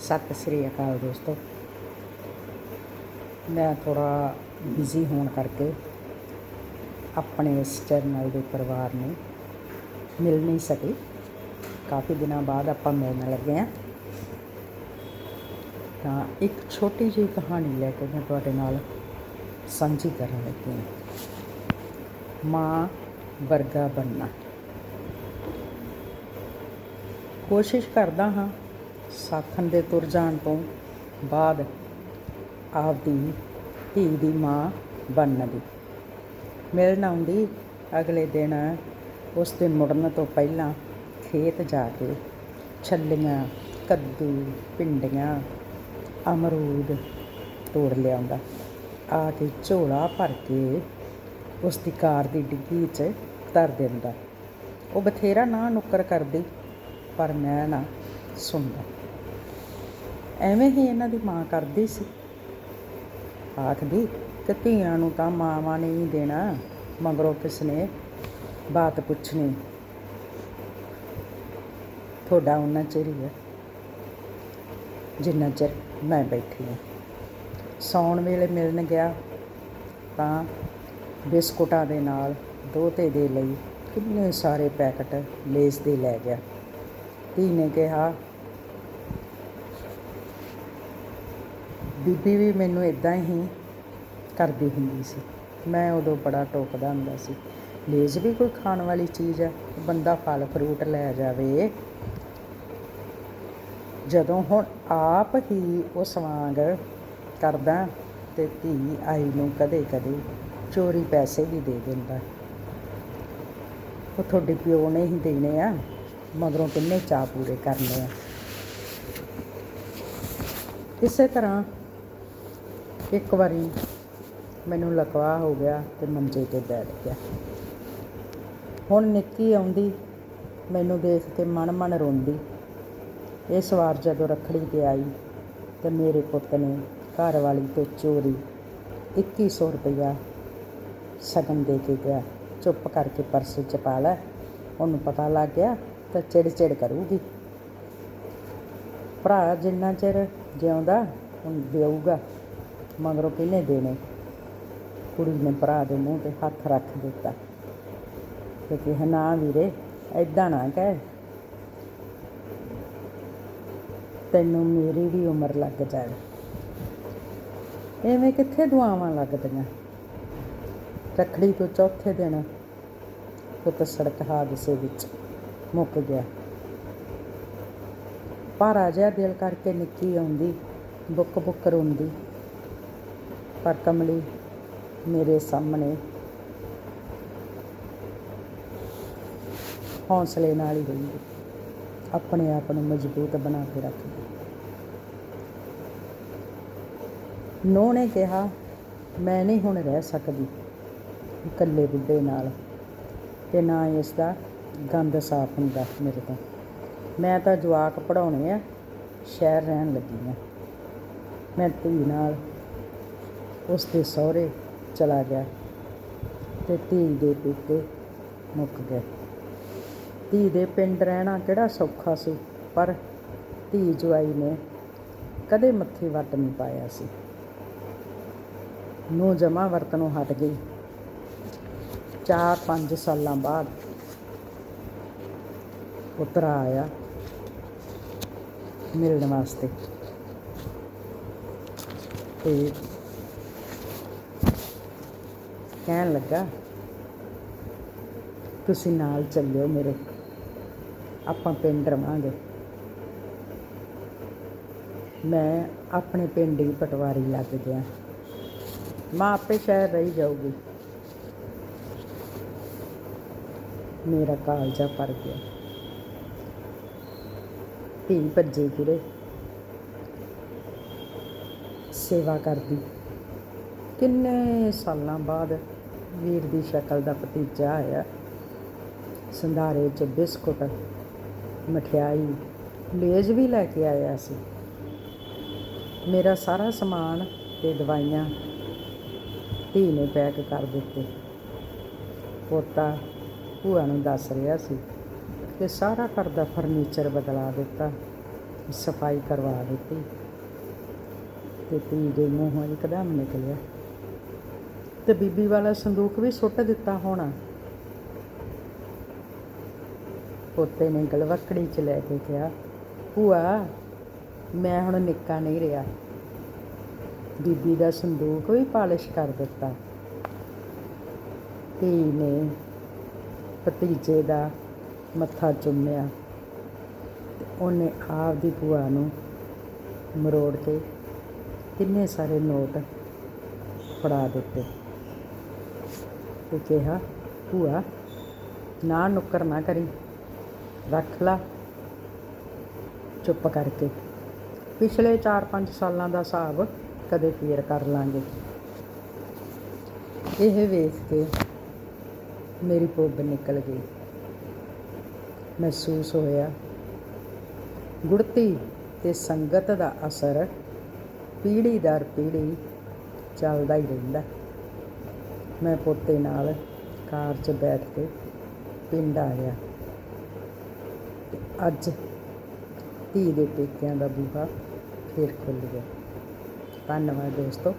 ਸਤਿ ਸ੍ਰੀ ਅਕਾਲ ਦੋਸਤੋ। ਮੈਂ ਥੋੜਾ ਬਿਜ਼ੀ ਹੋਣ ਕਰਕੇ ਆਪਣੇ ਇਸ ਚੈਨਲ ਦੇ ਪਰਿਵਾਰ ਨੂੰ ਮਿਲ ਨਹੀਂ ਸਕੀ। ਕਾਫੀ ਦਿਨਾਂ ਬਾਅਦ ਆਪਾਂ ਮਿਲਣ ਲੱਗੇ ਆ ਤਾਂ ਇੱਕ ਛੋਟੀ ਜਿਹੀ ਕਹਾਣੀ ਲੈ ਕੇ ਮੈਂ ਤੁਹਾਡੇ ਨਾਲ ਸਾਂਝੀ ਕਰਨ ਲੱਗੀ ਹਾਂ। ਮਾਂ ਵਰਗਾ ਬਣਨਾ। ਕੋਸ਼ਿਸ਼ ਕਰਦਾ ਹਾਂ ਸਾਖਣ ਦੇ ਤੁਰ ਜਾਣ ਤੋਂ ਬਾਅਦ ਆਪਦੀ ਧੀ ਦੀ ਮਾਂ ਬਣਨ ਦੀ ਮਿਲਣ ਆਉਂਦੀ, ਅਗਲੇ ਦਿਨ ਉਸ ਦੇ ਮੁੜਨ ਤੋਂ ਪਹਿਲਾਂ ਖੇਤ ਜਾ ਕੇ ਛੱਲੀਆਂ, ਕੱਦੂ, ਭਿੰਡੀਆਂ, ਅਮਰੂਦ ਤੋੜ ਲਿਆਉਂਦਾ। ਆ ਕੇ ਝੋਲਾ ਭਰ ਕੇ ਉਸ ਦੀ ਕਾਰ ਦੀ ਡਿੱਗੀ 'ਚ ਧਰ ਦਿੰਦਾ। ਉਹ ਬਥੇਰਾ ਨਾ ਨੁੱਕਰ ਕਰਦੀ, ਪਰ ਮੈਂ ਨਾ ਸੁਣਦਾ। ਐਵੇਂ ਹੀ ਇਹਨਾਂ ਦੀ ਮਾਂ ਕਰਦੀ ਸੀ। ਆਖਦੀ ਕਿ ਧੀਆਂ ਨੂੰ ਤਾਂ ਮਾਵਾਂ ਨੇ ਹੀ ਦੇਣਾ, ਮਗਰੋਂ ਕਿਸਨੇ ਬਾਤ ਪੁੱਛਣੀ। ਤੁਹਾਡਾ ਉਹਨਾਂ ਚਿਰ ਹੀ ਹੈ, ਜਿੰਨਾ ਚਿਰ ਮੈਂ ਬੈਠੀ ਹਾਂ। ਸੌਣ ਵੇਲੇ ਮਿਲਣ ਗਿਆ ਤਾਂ ਬਿਸਕੁਟਾਂ ਦੇ ਨਾਲ ਦੋਤੇ ਦੇ ਲਈ ਕਿੰਨੇ ਸਾਰੇ ਪੈਕਟ ਲੇਸ ਦੇ ਲੈ ਗਿਆ। ਧੀ ਨੇ ਕਿਹਾ ਬੀਬੀ ਵੀ ਮੈਨੂੰ ਇਦਾਂ ਹੀ ਕਰਦੀ ਹੁੰਦੀ ਸੀ। ਮੈਂ ਉਦੋਂ ਬੜਾ ਟੋਕਦਾ ਹੁੰਦਾ ਸੀ, ਲੇਜ਼ ਵੀ ਕੋਈ ਖਾਣ ਵਾਲੀ ਚੀਜ਼ ਹੈ? ਬੰਦਾ ਫਲ ਫਰੂਟ ਲੈ ਜਾਵੇ। ਜਦੋਂ ਹੁਣ ਆਪ ਹੀ ਉਸ ਵਾਂਗ ਕਰਦਾ ਤੇ ਧੀ ਆਈ ਨੂੰ ਕਦੇ ਕਦੇ ਚੋਰੀ ਪੈਸੇ ਵੀ ਦੇ ਦਿੰਦਾ। ਉਹ ਤੁਹਾਡੇ ਪਿਓ ਨੇ ਹੀ ਦੇਣੇ ਆ, ਮਗਰੋਂ ਕਿੰਨੇ ਚਾਹ ਪੂਰੇ ਕਰਨੇ ਆ। ਇਸੇ ਤਰ੍ਹਾਂ ਇੱਕ ਵਾਰੀ ਮੈਨੂੰ ਲਕਵਾ ਹੋ ਗਿਆ ਤੇ ਮੰਜੇ ਤੇ ਬੈਠ ਗਿਆ। ਹੁਣ ਨਿੱਕੀ ਆਉਂਦੀ, ਮੈਨੂੰ ਦੇਖ ਕੇ ਮਨ ਮਨ ਰੋਂਦੀ। ਇਸ ਵਾਰ ਜਦੋਂ ਰੱਖੜੀ ਤੇ ਆਈ ਤੇ ਮੇਰੇ ਪੁੱਤ ਨੇ ਘਰ ਵਾਲੀ ਤੋਂ ਚੋਰੀ 2100 ਰੁਪਇਆ ਸਗਨ ਦੇ ਕੇ ਗਿਆ। ਚੁੱਪ ਕਰਕੇ ਪਰਸ ਚ ਪਾ ਲੈ, ਉਹਨੂੰ ਪਤਾ ਲੱਗ ਗਿਆ ਤਾਂ ਚਿੜ ਚਿੜ ਕਰੂਗੀ। ਭਰਾ ਜਿੰਨਾ ਚਿਰ ਜਿਉਂਦਾ, ਹੁਣ ਦੇਊਗਾ ਮਗਰੋਂ ਕਿਹਨੇ ਦੇਣੇ? ਕੁੜੀ ਨੇ ਭਰਾ ਦੇ ਮੂੰਹ ਤੇ ਹੱਥ ਰੱਖ ਦਿੱਤਾ। ਤੇ ਕਿਹਾ, ਨਾ ਵੀਰੇ ਐਦਾਂ ਨਾ ਕਹਿ। ਤੈਨੂੰ ਮੇਰੀ ਵੀ ਉਮਰ ਲੱਗ ਜਾਵੇ। ਐਵੇਂ ਕਿੱਥੇ ਦੁਆਵਾਂ ਲੱਗਦੀਆਂ? ਰੱਖੜੀ ਤੋਂ ਚੌਥੇ ਦਿਨ ਪੁੱਤ ਸੜਕ ਹਾਦਸੇ ਵਿੱਚ ਮੁੱਕ ਗਿਆ। ਪਰ ਜਿਹਾ ਦਿਲ ਕਰਕੇ ਨਿੱਕੀ ਆਉਂਦੀ ਬੁੱਕ ਬੁੱਕ ਰੋਂਦੀ। ਪਰ ਕਮਲੀ ਮੇਰੇ ਸਾਹਮਣੇ ਹੌਸਲੇ ਨਾਲ ਹੀ ਰਹਿੰਦੀ ਆਪਣੇ ਆਪ ਨੂੰ ਮਜ਼ਬੂਤ ਬਣਾ ਕੇ ਰੱਖਦੀ ਨੋ ਨੇ ਕਿਹਾ, ਮੈਂ ਨਹੀਂ ਹੁਣ ਰਹਿ ਸਕਦੀ ਇਕੱਲੇ ਬੁੱਢੇ ਨਾਲ ਤੇ ਨਾ ਇਸ ਦਾ ਗੰਦ ਸਾਫ਼ ਹੁੰਦਾ ਮੇਰੇ ਤੋਂ। ਮੈਂ ਤਾਂ ਜਵਾਕ ਪੜਾਉਣੇ ਆ, ਸ਼ਹਿਰ ਰਹਿਣ ਲੱਗੀ ਆ। ਮੈਂ ਧੀ ਨਾਲ ਉਸ ਦੇ ਸਹੁਰੇ ਚਲਾ ਗਿਆ ਤੇ ਧੀ ਦੇ ਪੇਕੇ ਮੁੱਕ ਗਏ। ਧੀ ਦੇ ਪਿੰਡ ਰਹਿਣਾ ਕਿਹੜਾ ਸੌਖਾ ਸੀ, ਪਰ ਧੀ ਜਵਾਈ ਨੇ ਕਦੇ ਮੱਥੇ ਵੱਟ ਨਹੀਂ ਪਾਇਆ ਸੀ। ਨੂੰ ਜਮਾ ਵਰਤਨੋਂ ਹਟ ਗਈ। 4-5 ਸਾਲਾਂ ਬਾਅਦ ਪੁੱਤਰ ਆਇਆ ਮਿਲਣ ਵਾਸਤੇ। ਤੇ ਕਹਿਣ ਲੱਗਾ, ਤੁਸੀਂ ਨਾਲ ਚੱਲਿਓ ਮੇਰੇ ਆਪਾਂ ਪਿੰਡ ਰਵਾਂਗੇ। ਮੈਂ ਆਪਣੇ ਪਿੰਡ ਹੀ ਪਟਵਾਰੀ ਲੱਗ ਗਿਆ। ਮਾਂ ਆਪੇ ਸ਼ਹਿਰ ਰਹੀ ਜਾਊਗੀ। ਮੇਰਾ ਕਾਲਜਾ ਭਰ ਗਿਆ। ਧੀ ਭੱਜੇ ਫਿਰੇ। ਸੇਵਾ ਕਰਦੀ। ਕਿੰਨੇ ਸਾਲਾਂ ਬਾਅਦ ਵੀਰ ਦੀ ਸ਼ਕਲ ਦਾ ਭਤੀਜਾ ਆਇਆ। ਸੰਧਾਰੇ 'ਚ ਬਿਸਕੁਟ, ਮਠਿਆਈ, ਲੇਜ ਵੀ ਲੈ ਕੇ ਆਇਆ ਸੀ। ਮੇਰਾ ਸਾਰਾ ਸਮਾਨ ਤੇ ਦਵਾਈਆਂ ਧੀ ਨੇ ਪੈਕ ਕਰ ਦਿੱਤੇ। ਪੋਤਾ ਭੂਆ ਨੂੰ ਦੱਸ ਰਿਹਾ ਸੀ ਕਿ ਸਾਰਾ ਘਰ ਦਾ ਫਰਨੀਚਰ ਬਦਲਾ ਦਿੱਤਾ, ਸਫ਼ਾਈ ਕਰਵਾ ਦਿੱਤੀ ਤੇ ਧੀ ਦੇ ਮੂੰਹੋਂ ਇੱਕਦਮ ਨਿਕਲਿਆ। ਤੇ ਬੀਬੀ ਵਾਲਾ ਸੰਦੂਕ ਵੀ ਸੁੱਟ ਦਿੱਤਾ ਹੋਣਾ। ਪੋਤੇ ਨੇ ਗਲਵੱਕੜੀ ਚ ਲੈ ਕੇ ਕਿਹਾ, ਭੂਆ, ਮੈਂ ਹੁਣ ਨਿੱਕਾ ਨਹੀਂ ਰਿਹਾ। ਬੀਬੀ ਦਾ ਸੰਦੂਕ ਵੀ ਪਾਲਿਸ਼ ਕਰ ਦਿੱਤਾ। ਧੀ ਨੇ ਭਤੀਜੇ ਦਾ ਮੱਥਾ ਚੁੰਮਿਆ ਉਹਨੇ ਆਪ ਦੀ ਭੂਆ ਨੂੰ ਮਰੋੜ ਕੇ ਕਿੰਨੇ ਸਾਰੇ ਨੋਟ ਫੜਾ ਦਿੱਤੇ। ਤੇ ਕਿਹਾ, ਭੂਆ, ਨਾ ਨੁੱਕਰ ਨਾ ਕਰੀ। ਰੱਖ ਲਾ। ਚੁੱਪ ਕਰਕੇ। ਪਿਛਲੇ 4-5 ਸਾਲਾਂ ਦਾ ਹਿਸਾਬ ਕਦੇ ਫੇਰ ਕਰ ਲਾਂਗੇ। ਇਹ ਵੇਖ ਕੇ ਮੇਰੀ ਪੁੱਬ ਨਿਕਲ ਗਈ। ਮਹਿਸੂਸ ਹੋਇਆ ਗੁੜਤੀ ਤੇ ਸੰਗਤ ਦਾ ਅਸਰ ਪੀੜ੍ਹੀ ਦਰ ਪੀੜ੍ਹੀ ਚੱਲਦਾ ਹੀ ਰਹਿੰਦਾ। ਮੈਂ ਪੋਤੇ ਨਾਲ ਕਾਰ 'ਚ ਬੈਠ ਕੇ ਪਿੰਡ ਆਇਆ। ਤੇ ਅੱਜ ਧੀ ਦੇ ਪੇਕਿਆਂ ਦਾ ਬੂਹਾ ਫੇਰ ਖੁੱਲ੍ਹ ਗਿਆ। ਧੰਨਵਾਦ ਦੋਸਤੋ।